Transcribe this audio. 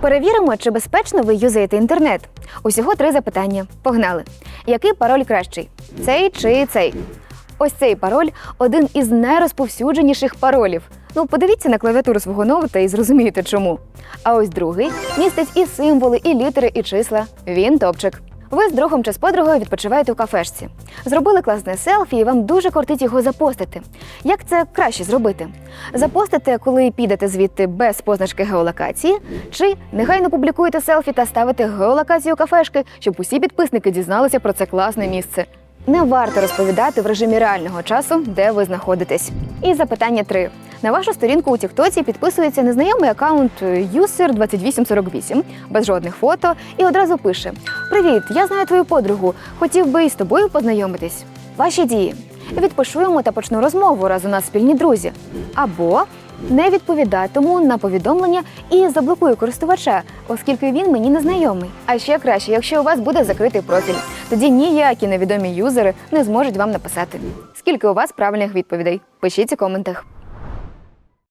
Перевіримо, чи безпечно ви юзаєте інтернет. Усього три запитання. Погнали. Який пароль кращий? Цей чи цей? Ось цей пароль один із найрозповсюдженіших паролів. Ну, подивіться на клавіатуру свого ноута і зрозумієте чому. А ось другий містить і символи, і літери, і числа. Він топчик. Ви з другом чи з подругою відпочиваєте у кафешці. Зробили класне селфі, і вам дуже кортить його запостити. Як це краще зробити? Запостите, коли підете звідти без позначки геолокації, чи негайно публікуєте селфі та ставите геолокацію кафешки, щоб усі підписники дізналися про це класне місце. Не варто розповідати в режимі реального часу, де ви знаходитесь. І запитання 3. На вашу сторінку у Тіктоці підписується незнайомий аккаунт user2848 без жодних фото і одразу пише: Привіт, я знаю твою подругу. Хотів би і з тобою познайомитись. Ваші дії. Відпишу йому та почну розмову, раз у нас спільні друзі. Або не відповідатиму на повідомлення і заблокую користувача, оскільки він мені не знайомий. А ще краще, якщо у вас буде закритий профіль, тоді ніякі невідомі юзери не зможуть вам написати. Скільки у вас правильних відповідей? Пишіть у коментах.